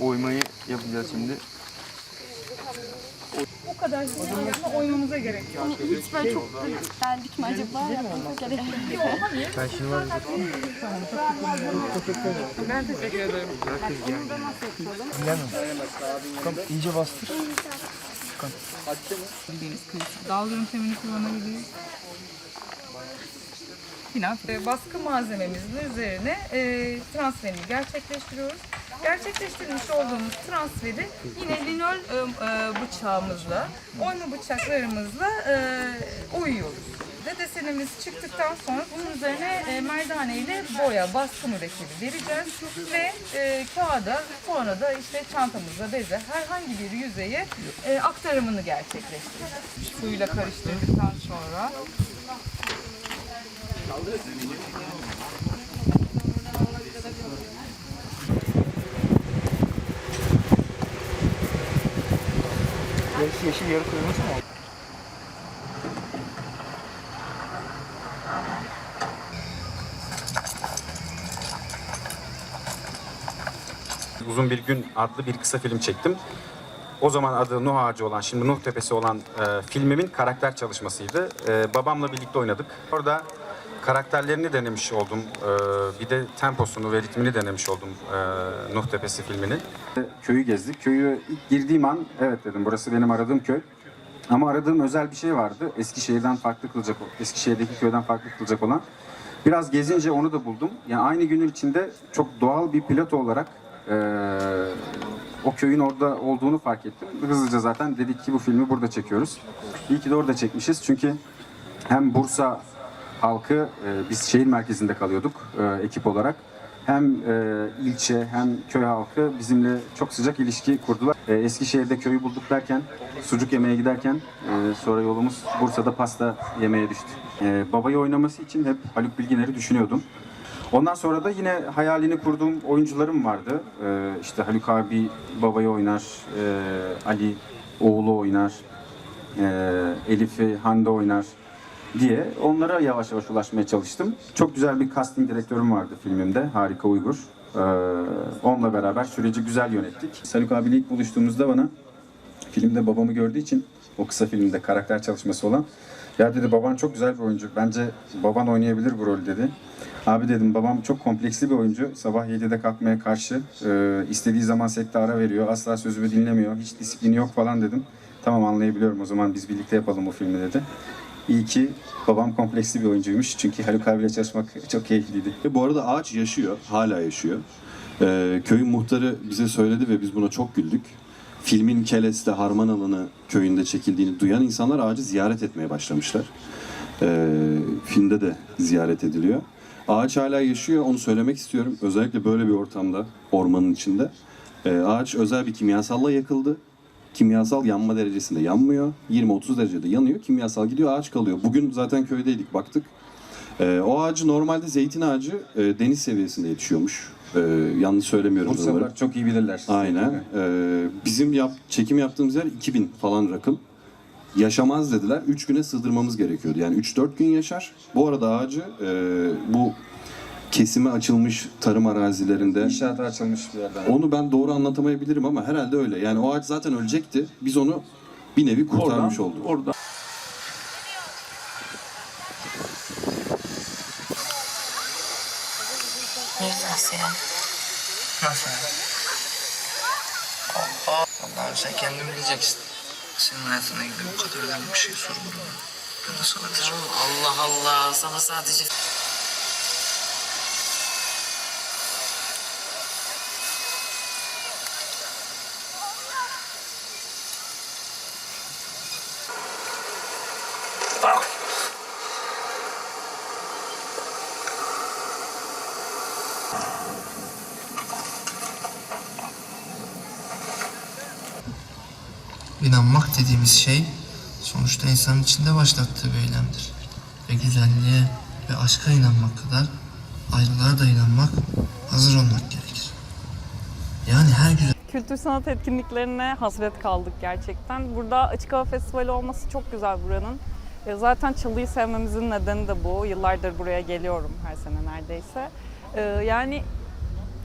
Oymayı yapacağız şimdi. O kadar ama oymamıza gerek yok. Hiç böyle çok geldik mi acaba? Yapmamıza gerek yok. Ben şimdi var Ben teşekkür ederim. Tamam iyice bastır. Bildiğiniz klasik dal yöntemini kullanabiliriz. Final e, baskı malzememizin üzerine e, transferini gerçekleştiriyoruz. Gerçekleştirmiş olduğumuz transferi yine linol e, e, bıçağımızla, oyma bıçaklarımızla e, oyuyoruz. Ve desenimiz çıktıktan sonra bunun üzerine e, merdane ile boya, baskı mürekkebi vereceğiz ve e, kağıda sonra da işte çantamızda beze herhangi bir yüzeye e, aktarımını gerçekleştireceğiz. Suyla karıştırdıktan sonra Yarısı yeşil yarı kırmızı mı? Uzun Bir Gün adlı bir kısa film çektim. O zaman adı Nuh Ağacı olan, şimdi Nuh Tepesi olan e, filmimin karakter çalışmasıydı. E, babamla birlikte oynadık. Orada karakterlerini denemiş oldum. E, bir de temposunu ve ritmini denemiş oldum e, Nuh Tepesi filminin. Köyü gezdik. Köyü ilk girdiğim an evet dedim burası benim aradığım köy. Ama aradığım özel bir şey vardı. Eskişehir'den farklı kılacak, Eskişehir'deki köyden farklı kılacak olan. Biraz gezince onu da buldum. Yani aynı günün içinde çok doğal bir plato olarak eee, o köyün orada olduğunu fark ettim. Hızlıca zaten dedik ki bu filmi burada çekiyoruz. İyi ki de orada çekmişiz. Çünkü hem Bursa halkı, e, biz şehir merkezinde kalıyorduk e, ekip olarak. Hem e, ilçe hem köy halkı bizimle çok sıcak ilişki kurdular. E, Eskişehir'de köyü bulduk derken, sucuk yemeye giderken e, sonra yolumuz Bursa'da pasta yemeye düştü. E, babayı oynaması için hep Haluk Bilginer'i düşünüyordum. Ondan sonra da yine hayalini kurduğum oyuncularım vardı. E, işte Haluk abi babayı oynar, e, Ali oğlu oynar, e, Elif'i Hande oynar diye onlara yavaş yavaş ulaşmaya çalıştım. Çok güzel bir casting direktörüm vardı filmimde. Harika Uygur. Ee, onunla beraber süreci güzel yönettik. Saluk abiyle ilk buluştuğumuzda bana filmde babamı gördüğü için o kısa filmde karakter çalışması olan ya dedi baban çok güzel bir oyuncu. Bence baban oynayabilir bu rolü dedi. Abi dedim babam çok kompleksli bir oyuncu. Sabah 7'de kalkmaya karşı. e, istediği zaman sette ara veriyor. Asla sözümü dinlemiyor. Hiç disiplini yok falan dedim. Tamam anlayabiliyorum o zaman biz birlikte yapalım bu filmi dedi. İyi ki babam kompleksli bir oyuncuymuş. Çünkü Haluk abiyle çalışmak çok keyifliydi. Ve Bu arada ağaç yaşıyor, hala yaşıyor. Ee, köyün muhtarı bize söyledi ve biz buna çok güldük. Filmin Keles'te Harman Alanı köyünde çekildiğini duyan insanlar ağacı ziyaret etmeye başlamışlar. Ee, filmde de ziyaret ediliyor. Ağaç hala yaşıyor, onu söylemek istiyorum. Özellikle böyle bir ortamda, ormanın içinde. Ee, ağaç özel bir kimyasalla yakıldı. Kimyasal yanma derecesinde yanmıyor. 20-30 derecede yanıyor. Kimyasal gidiyor, ağaç kalıyor. Bugün zaten köydeydik, baktık. Ee, o ağacı normalde zeytin ağacı e, deniz seviyesinde yetişiyormuş. Ee, yanlış söylemiyorum. Bursalılar çok iyi bilirler. Aynen. Ee, bizim yap, çekim yaptığımız yer 2000 falan rakım. Yaşamaz dediler. 3 güne sığdırmamız gerekiyordu. Yani 3-4 gün yaşar. Bu arada ağacı e, bu kesime açılmış tarım arazilerinde İnşaata açılmış bir yerden. onu ben doğru anlatamayabilirim ama herhalde öyle. Yani o ağaç zaten ölecekti. Biz onu bir nevi kurtarmış olduk. Orada. Nasıl yani? Nasıl yani? Allah Allah'ım sen kendin bileceksin. Senin hayatına ilgili bu kadar önemli bir şey sorulur mu? Ben nasıl anlatacağım? Allah Allah sana sadece... İnanmak dediğimiz şey sonuçta insanın içinde başlattığı bir eylemdir. Ve güzelliğe ve aşka inanmak kadar ayrılığa da inanmak, hazır olmak gerekir. Yani her güzel Kültür sanat etkinliklerine hasret kaldık gerçekten. Burada Açık Hava Festivali olması çok güzel buranın. E, Zaten çalıyı sevmemizin nedeni de bu. Yıllardır buraya geliyorum her sene neredeyse. E, Yani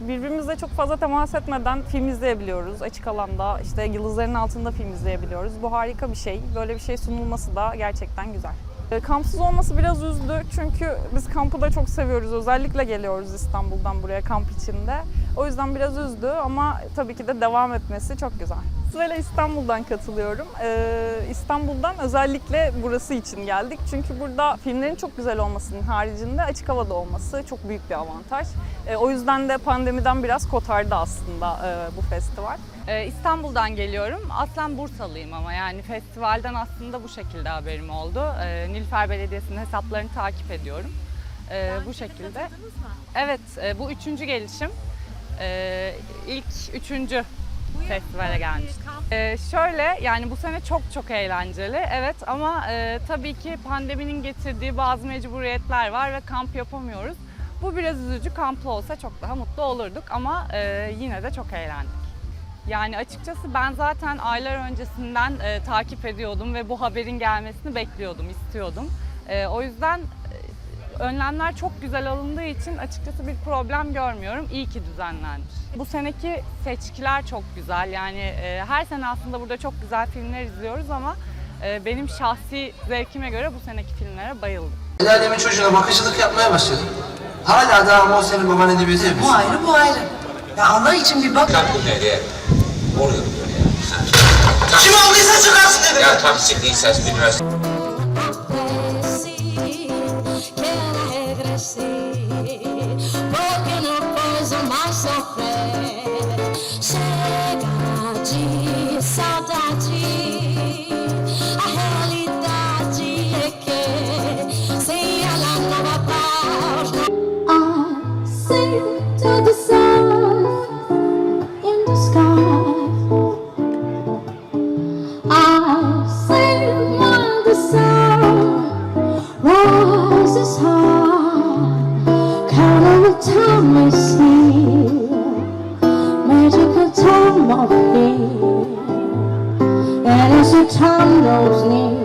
birbirimizle çok fazla temas etmeden film izleyebiliyoruz. Açık alanda işte yıldızların altında film izleyebiliyoruz. Bu harika bir şey. Böyle bir şey sunulması da gerçekten güzel. E, Kampsız olması biraz üzdü çünkü biz kampı da çok seviyoruz. Özellikle geliyoruz İstanbul'dan buraya kamp içinde. O yüzden biraz üzdü ama tabii ki de devam etmesi çok güzel. Sırayla İstanbul'dan katılıyorum. Ee, İstanbul'dan özellikle burası için geldik. Çünkü burada filmlerin çok güzel olmasının haricinde açık havada olması çok büyük bir avantaj. Ee, o yüzden de pandemiden biraz kotardı aslında e, bu festival. Ee, İstanbul'dan geliyorum. Aslen Bursalıyım ama yani festivalden aslında bu şekilde haberim oldu. Ee, Nilüfer Belediyesi'nin hesaplarını takip ediyorum. Ee, bu şekilde. Evet, e, bu üçüncü gelişim. Ee, ilk üçüncü festivale gelmiştim. Ee, şöyle yani bu sene çok çok eğlenceli evet ama e, tabii ki pandeminin getirdiği bazı mecburiyetler var ve kamp yapamıyoruz. Bu biraz üzücü. Kamplı olsa çok daha mutlu olurduk ama e, yine de çok eğlendik. Yani açıkçası ben zaten aylar öncesinden e, takip ediyordum ve bu haberin gelmesini bekliyordum, istiyordum. E, o yüzden önlemler çok güzel alındığı için açıkçası bir problem görmüyorum. İyi ki düzenlenmiş. Bu seneki seçkiler çok güzel. Yani e, her sene aslında burada çok güzel filmler izliyoruz ama e, benim şahsi zevkime göre bu seneki filmlere bayıldım. El alemin çocuğuna bakıcılık yapmaya başladım. Hala da ama o senin baban edebiyatı yapıyor. Bu ayrı bu ayrı. Ya Allah için bir bak. Kim olduysa çıkarsın dedi. Ya tam sikliyseniz cause is hard. Count on the time we see. Magical time of fear. And it's a time knows near.